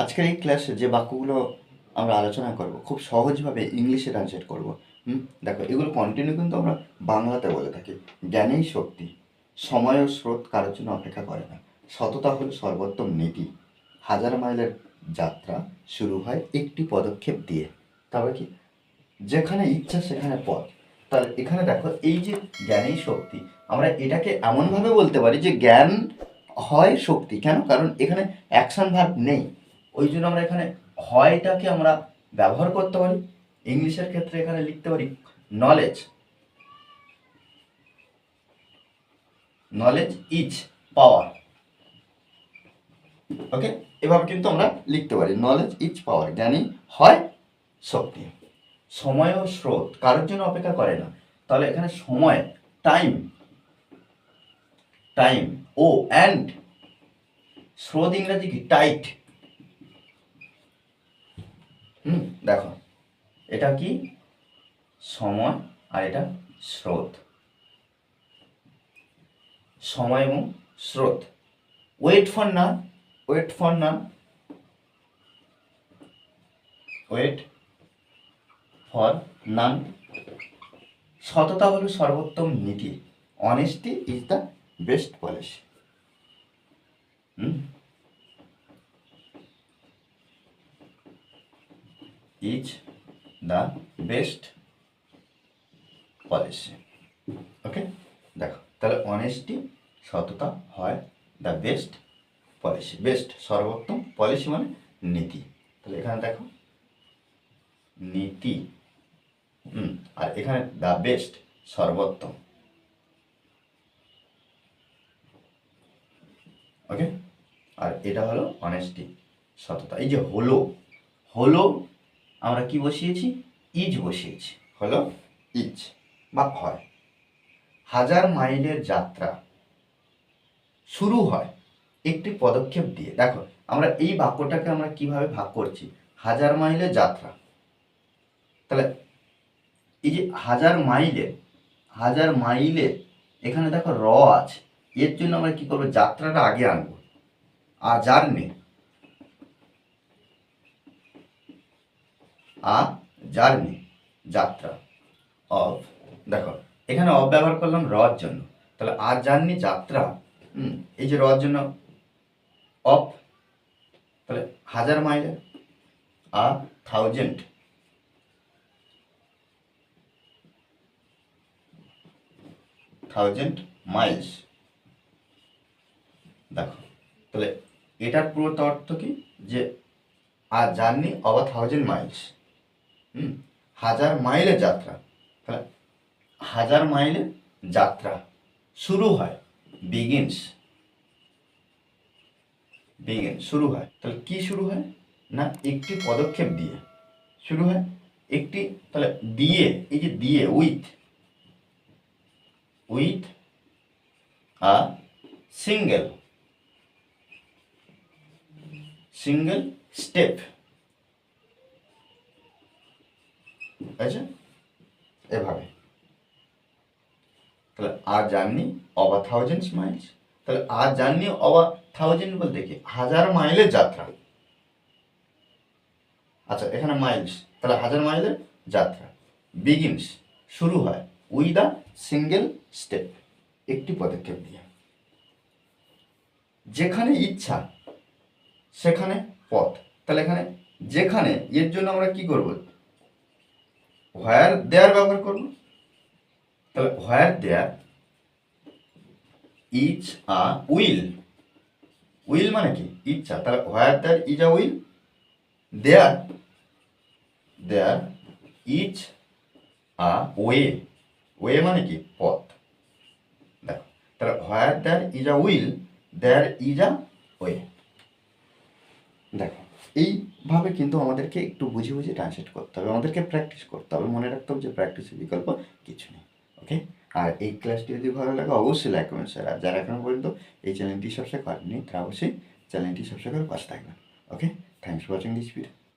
আজকের এই ক্লাসে যে বাক্যগুলো আমরা আলোচনা করব, খুব সহজভাবে ইংলিশে ট্রান্সলেট করব, হুম? দেখো, এগুলো কন্টিনিউ কিন্তু আমরা বাংলাতে বলে থাকি। জ্ঞানেই শক্তি, সময় ও স্রোত কারোর জন্য অপেক্ষা করে না। সততা হলো সর্বোত্তম নীতি। হাজার মাইলের যাত্রা শুরু হয় একটি পদক্ষেপ দিয়ে। তবে কি? যেখানে ইচ্ছা, সেখানে পথ। তাহলে এখানে দেখো, এই যে জ্ঞানেই শক্তি, আমরা এটাকে এমনভাবে বলতে পারি যে জ্ঞান হয় শক্তি। কেন? কারণ এখানে অ্যাকশন ভার্ব নেই। ওই জন্য আমরা এখানে হয়টাকে আমরা ব্যবহার করতে পারি। ইংলিশের ক্ষেত্রে এখানে লিখতে পারি knowledge knowledge is power okay এভাবে কিন্তু আমরা লিখতে পারি নলেজ ইজ পাওয়ার জ্ঞানী হয় শক্তি। সময় ও স্রোত, কারোর জন্য অপেক্ষা করে না। তাহলে এখানে সময় টাইম টাইম ও অ্যান্ড স্রোত ইংরেজি কি? টাইট হুম, দেখো। এটা কি? সময় আর এটা স্রোত। সময় এবং স্রোত। Wait for none wait for none wait for none সততা হলো সর্বোত্তম নীতি। Honesty is the best policy is the best policy okay দেখো, তাহলে অনেস্টি সততা হয় দ্য বেস্ট পলিসি বেস্ট সর্বোত্তম পলিসি মানে নীতি। তাহলে এখানে দেখো, নীতি, হুম, আর এখানে দ্য বেস্ট সর্বোত্তম। ওকে আর এটা হলো অনেস্টি সততা। এই যে হলো হলো আমরা কি বসিয়েছি? ইজ বসিয়েছি। হলো ইজ বা হয় হাজার মাইলের যাত্রা শুরু হয় একটি পদক্ষেপ দিয়ে। দেখো, আমরা এই বাক্যটাকে আমরা কীভাবে ভাগ করছি? হাজার মাইলের যাত্রা। তাহলে এই যে হাজার মাইলে হাজার মাইলে, এখানে দেখো র আছে। এর জন্য আমরা কি করব? যাত্রাটা আগে আনব। আ জার্নি আ জার্নি, যাত্রা অফ দেখো, এখানে অফ ব্যবহার করলাম রর জন্য। তাহলে আ জার্নি, যাত্রা এই যে রর জন্য অফ তাহলে হাজার মাইলের আ থাউজেন্ড। Thousand Miles. দেখো, তাহলে এটার পুরো অর্থ কি? যে আর জার্নি আ থাউজেন্ড মাইলস। হাজার মাইলের যাত্রা। তাহলে হাজার মাইলের যাত্রা শুরু হয় বিগিনস বিগিন শুরু হয়। তাহলে কি শুরু হয়? না, একটি পদক্ষেপ দিয়ে। শুরু হয় একটি, তাহলে দিয়ে, এই যে দিয়ে with with a single single step আচ্ছা এভাবে। তাহলে আর journey of a thousand miles তাহলে আর জার্নি অব থাউজেন্ড বলতে কি? হাজার মাইলের যাত্রা। আচ্ছা এখানে মাইলস তাহলে হাজার মাইলের যাত্রা। বিগিনস শুরু হয় উইথ সিঙ্গেল স্টেপ একটি পদক্ষেপ দিয়ে যেখানে ইচ্ছা, সেখানে পথ। তাহলে এখানে যেখানে, এর জন্য আমরা কি করব? হোয়ার দেয়ার ব্যবহার করব? তাহলে where there each a will will মানে কি? ইচ্ছা। তাহলে where there is a will there there each a way way মানে কি? পথ। দেখো, তাহলে where there is a will there is a way দেখো এইভাবে কিন্তু আমাদেরকে একটু বুঝে বুঝে ট্রান্সলেট করতে হবে, আমাদেরকে প্র্যাকটিস করতে হবে, মনে রাখতে হবে যে প্র্যাকটিসের বিকল্প কিছু নেই ওকে আর এই ক্লাসটি যদি ভালো লাগে অবশ্যই লাইক করবেন স্যার আর যারা এখন পর্যন্ত এই চ্যানেলটি সাবস্ক্রাইব করেননি, তারা অবশ্যই চ্যানেলটি সাবস্ক্রাইব করে পাশে থাকবেন okay thanks for watching this video